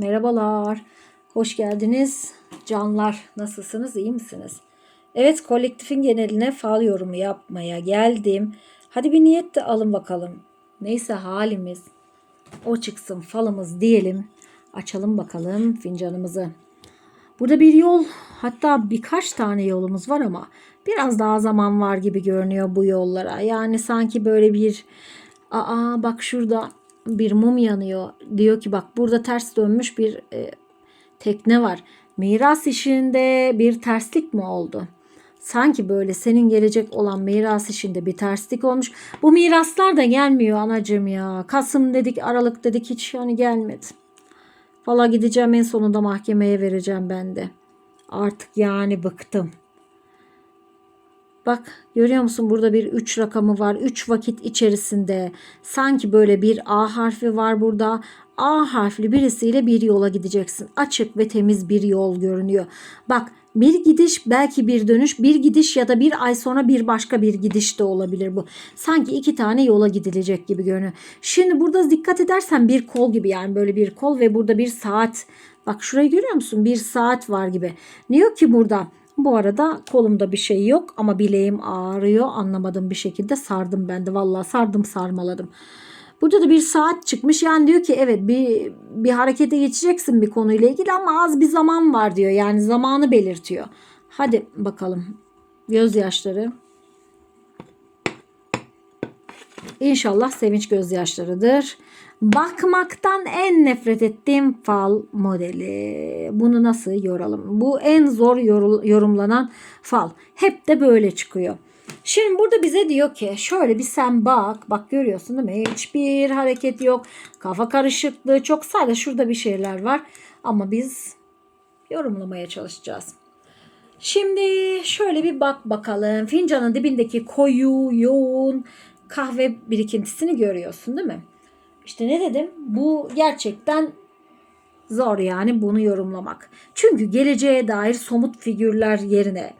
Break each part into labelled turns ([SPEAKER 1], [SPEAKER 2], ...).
[SPEAKER 1] Merhabalar. Hoş geldiniz. Canlar nasılsınız? iyi misiniz? Evet kolektifin geneline fal yorumu yapmaya geldim. Hadi bir niyet de alın bakalım. Neyse halimiz o çıksın falımız diyelim. Açalım bakalım fincanımızı. Burada bir yol hatta birkaç tane yolumuz var ama biraz daha zaman var gibi görünüyor bu yollara. Yani sanki böyle bir aa bak şurada bir mum yanıyor. Diyor ki bak burada ters dönmüş bir e, tekne var. Miras işinde bir terslik mi oldu? Sanki böyle senin gelecek olan miras işinde bir terslik olmuş. Bu miraslar da gelmiyor anacığım ya. Kasım dedik, Aralık dedik hiç yani gelmedi. Valla gideceğim en sonunda mahkemeye vereceğim ben de. Artık yani bıktım. Bak görüyor musun burada bir 3 rakamı var. 3 vakit içerisinde sanki böyle bir A harfi var burada. A harfli birisiyle bir yola gideceksin. Açık ve temiz bir yol görünüyor. Bak bir gidiş belki bir dönüş bir gidiş ya da bir ay sonra bir başka bir gidiş de olabilir bu. Sanki iki tane yola gidilecek gibi görünüyor. Şimdi burada dikkat edersen bir kol gibi yani böyle bir kol ve burada bir saat. Bak şurayı görüyor musun? Bir saat var gibi. Diyor ki burada bu arada kolumda bir şey yok ama bileğim ağrıyor. Anlamadığım bir şekilde sardım ben de. Vallahi sardım sarmaladım. Burada da bir saat çıkmış. Yani diyor ki evet bir bir harekete geçeceksin bir konuyla ilgili ama az bir zaman var diyor. Yani zamanı belirtiyor. Hadi bakalım. Gözyaşları. İnşallah sevinç gözyaşlarıdır. Bakmaktan en nefret ettiğim fal modeli. Bunu nasıl yoralım? Bu en zor yorumlanan fal. Hep de böyle çıkıyor. Şimdi burada bize diyor ki şöyle bir sen bak. Bak görüyorsun değil mi? Hiçbir hareket yok. Kafa karışıklığı çok sadece şurada bir şeyler var. Ama biz yorumlamaya çalışacağız. Şimdi şöyle bir bak bakalım. Fincanın dibindeki koyu, yoğun kahve birikintisini görüyorsun değil mi? İşte ne dedim? Bu gerçekten zor yani bunu yorumlamak. Çünkü geleceğe dair somut figürler yerine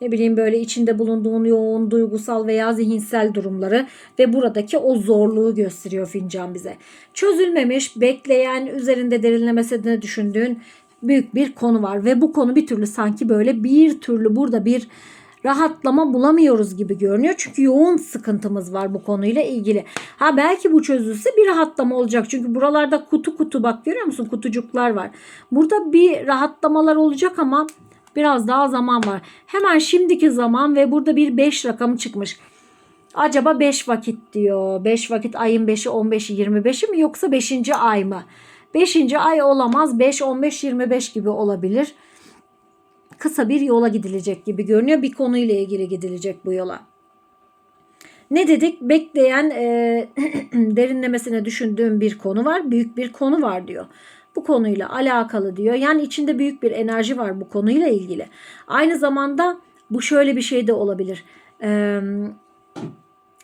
[SPEAKER 1] ne bileyim böyle içinde bulunduğun yoğun duygusal veya zihinsel durumları ve buradaki o zorluğu gösteriyor fincan bize. Çözülmemiş, bekleyen, üzerinde derinlemesine düşündüğün büyük bir konu var ve bu konu bir türlü sanki böyle bir türlü burada bir rahatlama bulamıyoruz gibi görünüyor. Çünkü yoğun sıkıntımız var bu konuyla ilgili. Ha belki bu çözülse bir rahatlama olacak. Çünkü buralarda kutu kutu bak görüyor musun? Kutucuklar var. Burada bir rahatlamalar olacak ama biraz daha zaman var. Hemen şimdiki zaman ve burada bir 5 rakamı çıkmış. Acaba 5 vakit diyor. 5 vakit ayın 5'i 15'i 25'i mi yoksa 5. ay mı? 5. ay olamaz. 5 15 25 gibi olabilir kısa bir yola gidilecek gibi görünüyor. Bir konuyla ilgili gidilecek bu yola. Ne dedik? Bekleyen e, derinlemesine düşündüğüm bir konu var. Büyük bir konu var diyor. Bu konuyla alakalı diyor. Yani içinde büyük bir enerji var bu konuyla ilgili. Aynı zamanda bu şöyle bir şey de olabilir. Ee,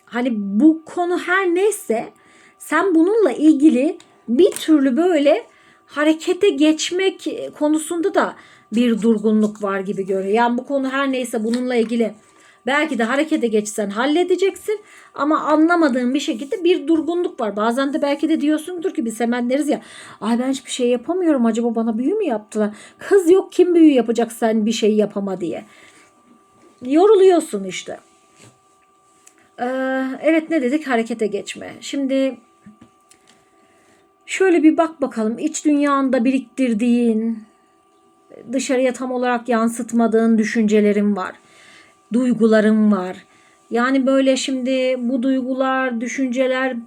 [SPEAKER 1] hani bu konu her neyse sen bununla ilgili bir türlü böyle harekete geçmek konusunda da bir durgunluk var gibi görünüyor. Yani bu konu her neyse bununla ilgili belki de harekete geçsen halledeceksin ama anlamadığın bir şekilde bir durgunluk var. Bazen de belki de diyorsundur ki biz hemen deriz ya ay ben hiçbir şey yapamıyorum acaba bana büyü mü yaptılar? Kız yok kim büyü yapacak sen bir şey yapama diye. Yoruluyorsun işte. Ee, evet ne dedik harekete geçme. Şimdi şöyle bir bak bakalım iç dünyanda biriktirdiğin dışarıya tam olarak yansıtmadığın düşüncelerin var. Duyguların var. Yani böyle şimdi bu duygular, düşünceler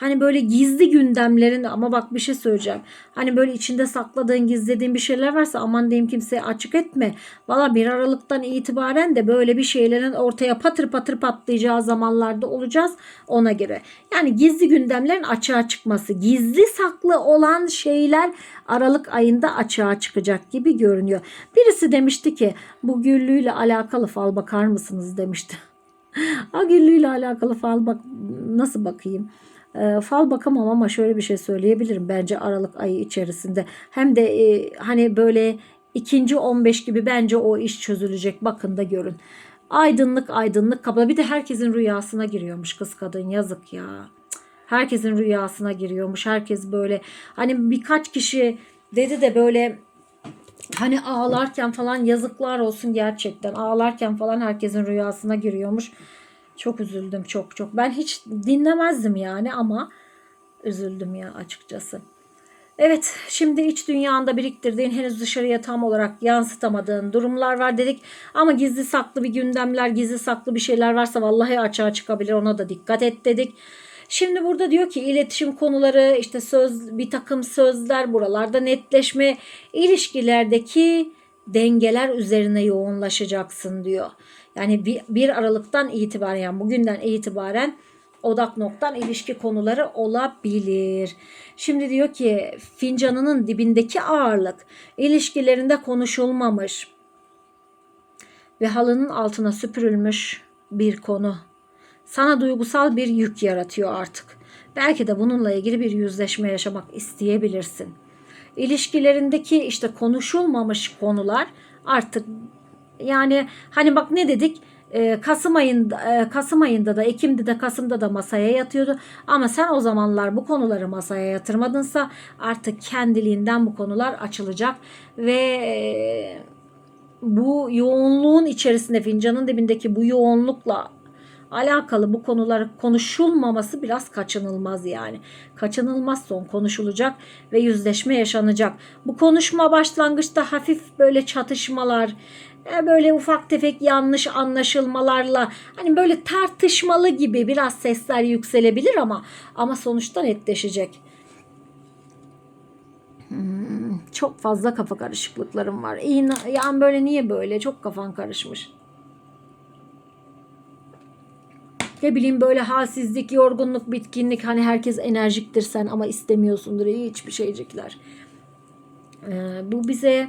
[SPEAKER 1] hani böyle gizli gündemlerin ama bak bir şey söyleyeceğim. Hani böyle içinde sakladığın, gizlediğin bir şeyler varsa aman diyeyim kimseye açık etme. Valla bir Aralık'tan itibaren de böyle bir şeylerin ortaya patır patır patlayacağı zamanlarda olacağız ona göre. Yani gizli gündemlerin açığa çıkması, gizli saklı olan şeyler Aralık ayında açığa çıkacak gibi görünüyor. Birisi demişti ki bu güllüyle alakalı fal bakar mısınız demişti. ha güllüyle alakalı fal bak nasıl bakayım? E, fal bakamam ama şöyle bir şey söyleyebilirim. Bence Aralık ayı içerisinde hem de e, hani böyle ikinci 15 gibi bence o iş çözülecek. Bakın da görün. Aydınlık aydınlık kapıda bir de herkesin rüyasına giriyormuş kız kadın yazık ya. Herkesin rüyasına giriyormuş. Herkes böyle hani birkaç kişi Dedi de böyle hani ağlarken falan yazıklar olsun gerçekten. Ağlarken falan herkesin rüyasına giriyormuş. Çok üzüldüm çok çok. Ben hiç dinlemezdim yani ama üzüldüm ya açıkçası. Evet, şimdi iç dünyanda biriktirdiğin henüz dışarıya tam olarak yansıtamadığın durumlar var dedik. Ama gizli saklı bir gündemler, gizli saklı bir şeyler varsa vallahi açığa çıkabilir. Ona da dikkat et dedik. Şimdi burada diyor ki iletişim konuları, işte söz, bir takım sözler buralarda netleşme, ilişkilerdeki dengeler üzerine yoğunlaşacaksın diyor. Yani bir, bir Aralık'tan itibaren yani bugünden itibaren odak noktan ilişki konuları olabilir. Şimdi diyor ki fincanının dibindeki ağırlık ilişkilerinde konuşulmamış ve halının altına süpürülmüş bir konu. Sana duygusal bir yük yaratıyor artık. Belki de bununla ilgili bir yüzleşme yaşamak isteyebilirsin. İlişkilerindeki işte konuşulmamış konular artık yani hani bak ne dedik? Ee, Kasım ayında e, Kasım ayında da Ekim'de de Kasım'da da masaya yatıyordu. Ama sen o zamanlar bu konuları masaya yatırmadınsa artık kendiliğinden bu konular açılacak ve e, bu yoğunluğun içerisinde fincanın dibindeki bu yoğunlukla alakalı bu konular konuşulmaması biraz kaçınılmaz yani. Kaçınılmaz son konuşulacak ve yüzleşme yaşanacak. Bu konuşma başlangıçta hafif böyle çatışmalar, böyle ufak tefek yanlış anlaşılmalarla hani böyle tartışmalı gibi biraz sesler yükselebilir ama ama sonuçta netleşecek. Hmm, çok fazla kafa karışıklıklarım var. İyi, yani böyle niye böyle? Çok kafan karışmış. Ne bileyim böyle halsizlik, yorgunluk, bitkinlik hani herkes enerjiktir sen ama istemiyorsundur hiçbir şeycikler. Ee, bu bize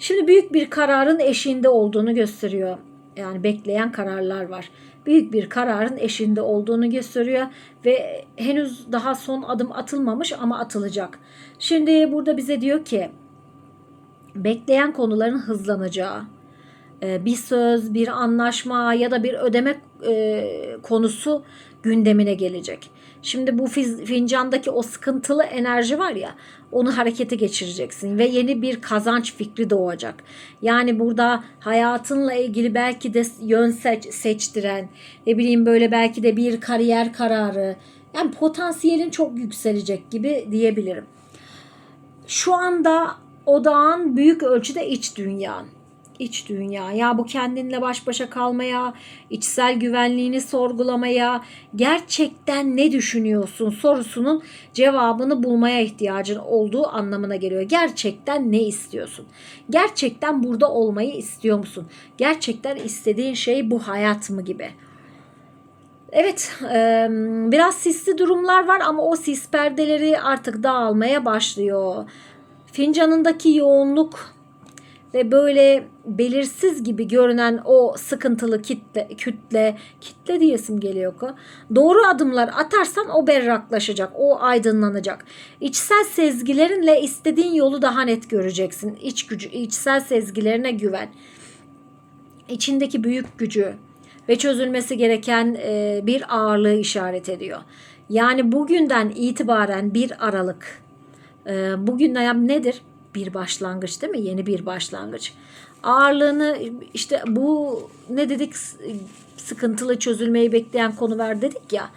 [SPEAKER 1] şimdi büyük bir kararın eşiğinde olduğunu gösteriyor. Yani bekleyen kararlar var. Büyük bir kararın eşiğinde olduğunu gösteriyor ve henüz daha son adım atılmamış ama atılacak. Şimdi burada bize diyor ki bekleyen konuların hızlanacağı, e, bir söz, bir anlaşma ya da bir ödeme e, konusu gündemine gelecek. Şimdi bu fincandaki o sıkıntılı enerji var ya onu harekete geçireceksin ve yeni bir kazanç fikri doğacak. Yani burada hayatınla ilgili belki de yön seç, seçtiren ne bileyim böyle belki de bir kariyer kararı yani potansiyelin çok yükselecek gibi diyebilirim. Şu anda odağın büyük ölçüde iç dünyan iç dünya. Ya bu kendinle baş başa kalmaya, içsel güvenliğini sorgulamaya, gerçekten ne düşünüyorsun sorusunun cevabını bulmaya ihtiyacın olduğu anlamına geliyor. Gerçekten ne istiyorsun? Gerçekten burada olmayı istiyor musun? Gerçekten istediğin şey bu hayat mı gibi? Evet biraz sisli durumlar var ama o sis perdeleri artık dağılmaya başlıyor. Fincanındaki yoğunluk ve böyle belirsiz gibi görünen o sıkıntılı kitle, kütle, kitle diyesim geliyor ki. Doğru adımlar atarsan o berraklaşacak, o aydınlanacak. İçsel sezgilerinle istediğin yolu daha net göreceksin. İç gücü, içsel sezgilerine güven. İçindeki büyük gücü ve çözülmesi gereken e, bir ağırlığı işaret ediyor. Yani bugünden itibaren bir Aralık. E, bugün nedir? Bir başlangıç değil mi? Yeni bir başlangıç. Ağırlığını işte bu ne dedik sıkıntılı çözülmeyi bekleyen konu ver dedik ya.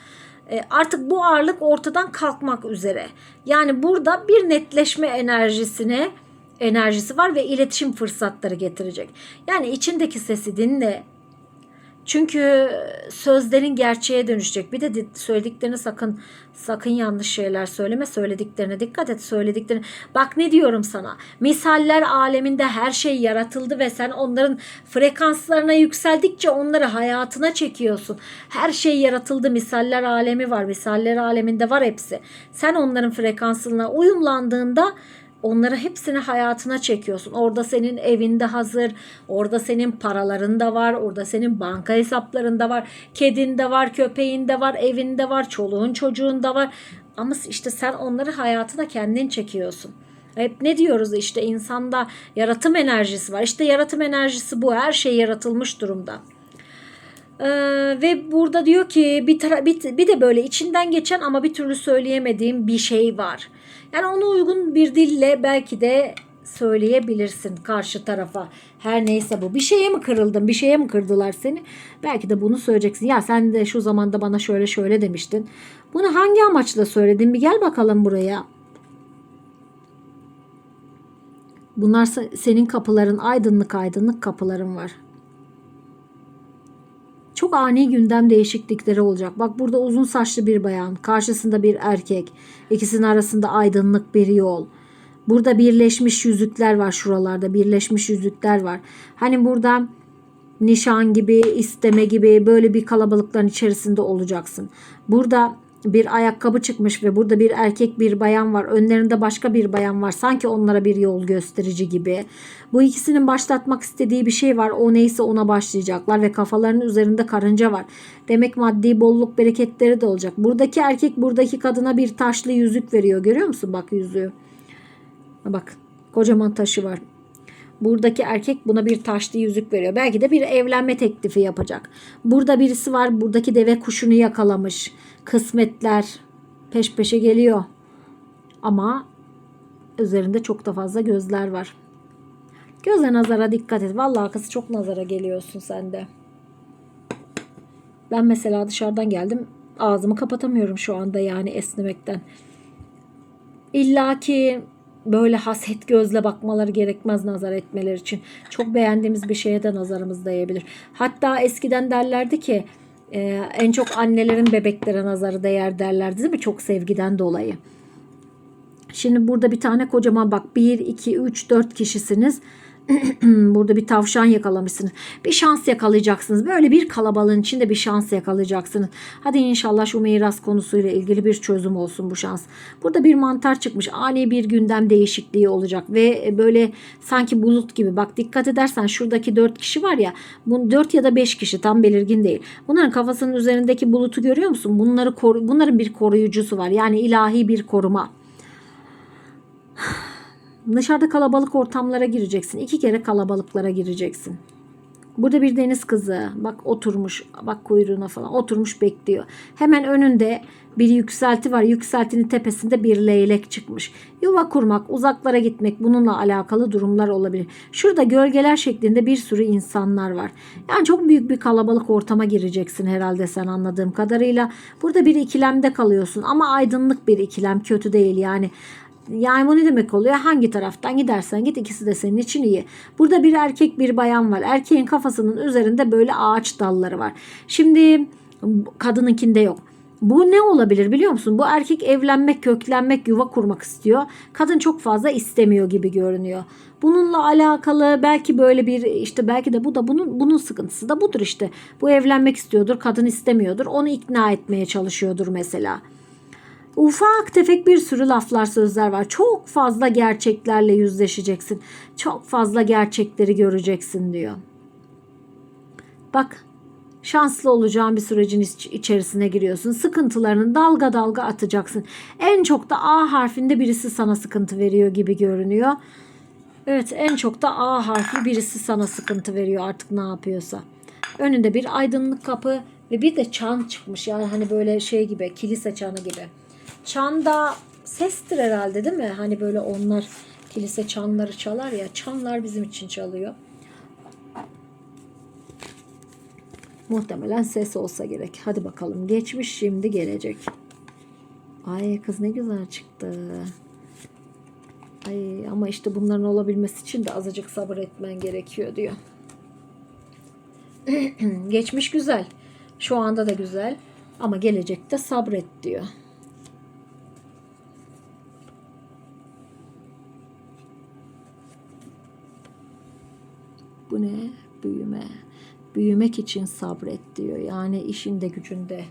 [SPEAKER 1] E, artık bu ağırlık ortadan kalkmak üzere. Yani burada bir netleşme enerjisine enerjisi var ve iletişim fırsatları getirecek. Yani içindeki sesi dinle. Çünkü sözlerin gerçeğe dönüşecek. Bir de söylediklerini sakın sakın yanlış şeyler söyleme. Söylediklerine dikkat et. Söylediklerini. Bak ne diyorum sana. Misaller aleminde her şey yaratıldı ve sen onların frekanslarına yükseldikçe onları hayatına çekiyorsun. Her şey yaratıldı. Misaller alemi var. Misaller aleminde var hepsi. Sen onların frekansına uyumlandığında Onları hepsini hayatına çekiyorsun. Orada senin evinde hazır, orada senin paraların da var, orada senin banka hesapların da var, kedin de var, köpeğin de var, evinde var, çoluğun çocuğun da var. Ama işte sen onları hayatına kendin çekiyorsun. Hep ne diyoruz işte insanda yaratım enerjisi var. İşte yaratım enerjisi bu. Her şey yaratılmış durumda. Ee, ve burada diyor ki bir, bir, bir de böyle içinden geçen ama bir türlü söyleyemediğim bir şey var. Yani ona uygun bir dille belki de söyleyebilirsin karşı tarafa. Her neyse bu. Bir şeye mi kırıldın? Bir şeye mi kırdılar seni? Belki de bunu söyleyeceksin. Ya sen de şu zamanda bana şöyle şöyle demiştin. Bunu hangi amaçla söyledin? Bir gel bakalım buraya. Bunlar se- senin kapıların aydınlık aydınlık kapıların var. Çok ani gündem değişiklikleri olacak. Bak burada uzun saçlı bir bayan, karşısında bir erkek. İkisinin arasında aydınlık bir yol. Burada birleşmiş yüzükler var şuralarda. Birleşmiş yüzükler var. Hani burada nişan gibi, isteme gibi böyle bir kalabalıkların içerisinde olacaksın. Burada bir ayakkabı çıkmış ve burada bir erkek bir bayan var. Önlerinde başka bir bayan var. Sanki onlara bir yol gösterici gibi. Bu ikisinin başlatmak istediği bir şey var. O neyse ona başlayacaklar ve kafalarının üzerinde karınca var. Demek maddi bolluk bereketleri de olacak. Buradaki erkek buradaki kadına bir taşlı yüzük veriyor. Görüyor musun bak yüzüğü? Bak kocaman taşı var. Buradaki erkek buna bir taşlı yüzük veriyor. Belki de bir evlenme teklifi yapacak. Burada birisi var. Buradaki deve kuşunu yakalamış. Kısmetler peş peşe geliyor. Ama üzerinde çok da fazla gözler var. Göze nazara dikkat et. Vallahi kız çok nazara geliyorsun sen de. Ben mesela dışarıdan geldim. Ağzımı kapatamıyorum şu anda yani esnemekten. İlla ki böyle haset gözle bakmaları gerekmez nazar etmeleri için. Çok beğendiğimiz bir şeye de nazarımız değebilir. Hatta eskiden derlerdi ki e, en çok annelerin bebeklere nazarı değer derlerdi değil mi? Çok sevgiden dolayı. Şimdi burada bir tane kocaman bak 1, 2, 3, 4 kişisiniz. burada bir tavşan yakalamışsınız. Bir şans yakalayacaksınız. Böyle bir kalabalığın içinde bir şans yakalayacaksınız. Hadi inşallah şu miras konusuyla ilgili bir çözüm olsun bu şans. Burada bir mantar çıkmış. Ani bir gündem değişikliği olacak ve böyle sanki bulut gibi. Bak dikkat edersen şuradaki 4 kişi var ya. Bu 4 ya da 5 kişi tam belirgin değil. Bunların kafasının üzerindeki bulutu görüyor musun? Bunları koru, bunların bir koruyucusu var. Yani ilahi bir koruma. Dışarıda kalabalık ortamlara gireceksin. İki kere kalabalıklara gireceksin. Burada bir deniz kızı bak oturmuş bak kuyruğuna falan oturmuş bekliyor. Hemen önünde bir yükselti var. Yükseltinin tepesinde bir leylek çıkmış. Yuva kurmak, uzaklara gitmek bununla alakalı durumlar olabilir. Şurada gölgeler şeklinde bir sürü insanlar var. Yani çok büyük bir kalabalık ortama gireceksin herhalde sen anladığım kadarıyla. Burada bir ikilemde kalıyorsun ama aydınlık bir ikilem kötü değil yani. Yani bu ne demek oluyor? Hangi taraftan gidersen git ikisi de senin için iyi. Burada bir erkek bir bayan var. Erkeğin kafasının üzerinde böyle ağaç dalları var. Şimdi kadınınkinde yok. Bu ne olabilir biliyor musun? Bu erkek evlenmek, köklenmek, yuva kurmak istiyor. Kadın çok fazla istemiyor gibi görünüyor. Bununla alakalı belki böyle bir işte belki de bu da bunun bunun sıkıntısı da budur işte. Bu evlenmek istiyordur, kadın istemiyordur. Onu ikna etmeye çalışıyordur mesela. Ufak tefek bir sürü laflar sözler var. Çok fazla gerçeklerle yüzleşeceksin. Çok fazla gerçekleri göreceksin diyor. Bak şanslı olacağın bir sürecin iç- içerisine giriyorsun. Sıkıntılarını dalga dalga atacaksın. En çok da A harfinde birisi sana sıkıntı veriyor gibi görünüyor. Evet en çok da A harfi birisi sana sıkıntı veriyor artık ne yapıyorsa. Önünde bir aydınlık kapı ve bir de çan çıkmış. Yani hani böyle şey gibi kilise çanı gibi. Çan da sestir herhalde değil mi? Hani böyle onlar kilise çanları çalar ya. Çanlar bizim için çalıyor. Muhtemelen ses olsa gerek. Hadi bakalım. Geçmiş şimdi gelecek. Ay kız ne güzel çıktı. Ay ama işte bunların olabilmesi için de azıcık sabır etmen gerekiyor diyor. Geçmiş güzel. Şu anda da güzel. Ama gelecekte sabret diyor. Bu ne? Büyüme. Büyümek için sabret diyor. Yani işinde gücünde.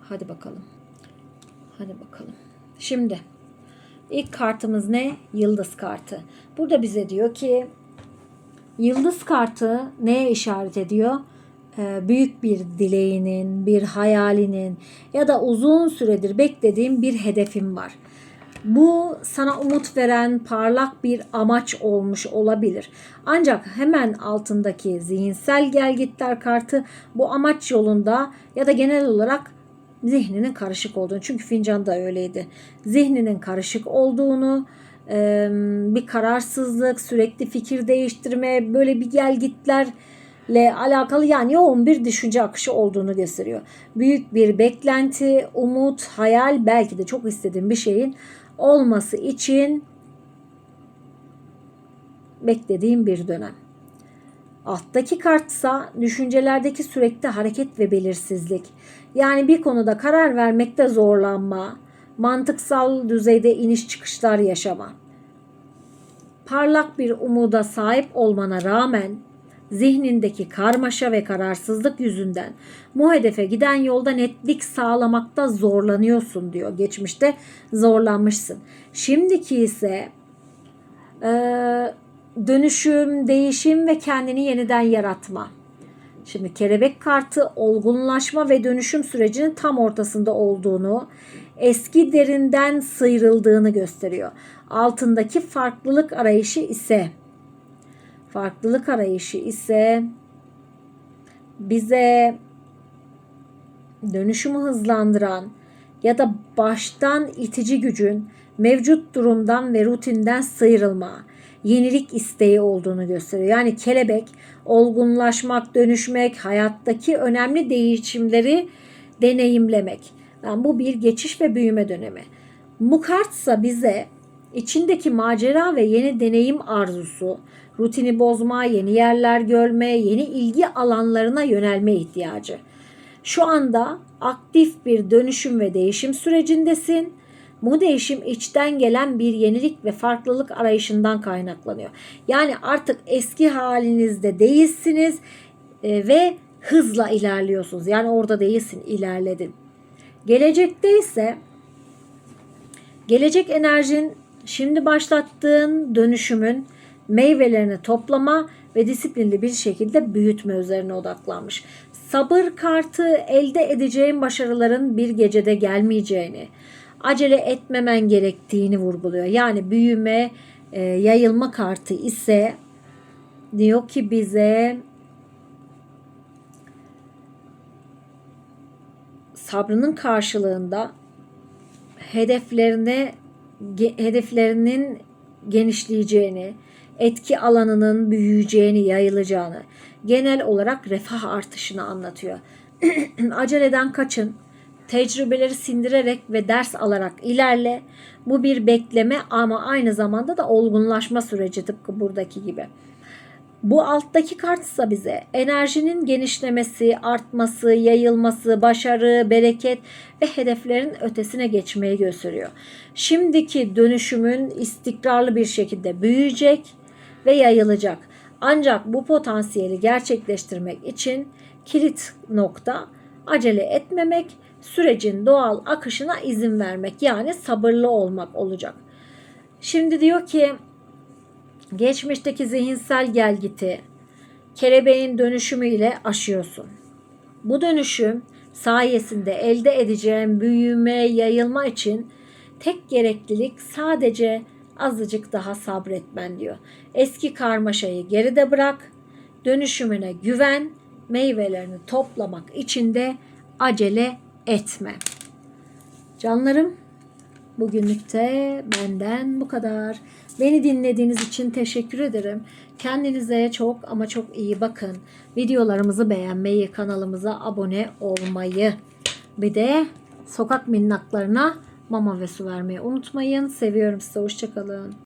[SPEAKER 1] Hadi bakalım. Hadi bakalım. Şimdi ilk kartımız ne? Yıldız kartı. Burada bize diyor ki yıldız kartı neye işaret ediyor? Ee, büyük bir dileğinin, bir hayalinin ya da uzun süredir beklediğin bir hedefin var. Bu sana umut veren parlak bir amaç olmuş olabilir. Ancak hemen altındaki zihinsel gelgitler kartı bu amaç yolunda ya da genel olarak zihninin karışık olduğunu. Çünkü fincan da öyleydi. Zihninin karışık olduğunu, bir kararsızlık, sürekli fikir değiştirme, böyle bir gel gitlerle alakalı yani yoğun bir düşünce akışı olduğunu gösteriyor. Büyük bir beklenti, umut, hayal belki de çok istediğin bir şeyin olması için beklediğim bir dönem. Alttaki kartsa düşüncelerdeki sürekli hareket ve belirsizlik. Yani bir konuda karar vermekte zorlanma, mantıksal düzeyde iniş çıkışlar yaşama. Parlak bir umuda sahip olmana rağmen zihnindeki karmaşa ve kararsızlık yüzünden bu hedefe giden yolda netlik sağlamakta zorlanıyorsun diyor. Geçmişte zorlanmışsın. Şimdiki ise eee dönüşüm, değişim ve kendini yeniden yaratma. Şimdi kelebek kartı olgunlaşma ve dönüşüm sürecinin tam ortasında olduğunu, eski derinden sıyrıldığını gösteriyor. Altındaki farklılık arayışı ise farklılık arayışı ise bize dönüşümü hızlandıran ya da baştan itici gücün mevcut durumdan ve rutinden sıyrılma, yenilik isteği olduğunu gösteriyor. Yani kelebek olgunlaşmak, dönüşmek, hayattaki önemli değişimleri deneyimlemek. Yani bu bir geçiş ve büyüme dönemi. Bu kartsa bize içindeki macera ve yeni deneyim arzusu, rutini bozma, yeni yerler görme, yeni ilgi alanlarına yönelme ihtiyacı. Şu anda aktif bir dönüşüm ve değişim sürecindesin. Bu değişim içten gelen bir yenilik ve farklılık arayışından kaynaklanıyor. Yani artık eski halinizde değilsiniz e, ve hızla ilerliyorsunuz. Yani orada değilsin, ilerledin. Gelecekte ise gelecek enerjin şimdi başlattığın dönüşümün meyvelerini toplama ve disiplinli bir şekilde büyütme üzerine odaklanmış. Sabır kartı elde edeceğin başarıların bir gecede gelmeyeceğini, acele etmemen gerektiğini vurguluyor. Yani büyüme, e, yayılma kartı ise diyor ki bize sabrının karşılığında hedeflerine hedeflerinin genişleyeceğini, etki alanının büyüyeceğini, yayılacağını, genel olarak refah artışını anlatıyor. Aceleden kaçın. Tecrübeleri sindirerek ve ders alarak ilerle. Bu bir bekleme ama aynı zamanda da olgunlaşma süreci tıpkı buradaki gibi. Bu alttaki kartsa bize enerjinin genişlemesi, artması, yayılması, başarı, bereket ve hedeflerin ötesine geçmeyi gösteriyor. Şimdiki dönüşümün istikrarlı bir şekilde büyüyecek ve yayılacak. Ancak bu potansiyeli gerçekleştirmek için kilit nokta acele etmemek, sürecin doğal akışına izin vermek yani sabırlı olmak olacak. Şimdi diyor ki geçmişteki zihinsel gelgiti kelebeğin dönüşümü ile aşıyorsun. Bu dönüşüm sayesinde elde edeceğin büyüme, yayılma için tek gereklilik sadece azıcık daha sabretmen diyor. Eski karmaşayı geride bırak, dönüşümüne güven, meyvelerini toplamak için de acele etme. Canlarım Bugünlük de benden bu kadar. Beni dinlediğiniz için teşekkür ederim. Kendinize çok ama çok iyi bakın. Videolarımızı beğenmeyi, kanalımıza abone olmayı, bir de sokak minnaklarına mama ve su vermeyi unutmayın. Seviyorum size. Hoşçakalın.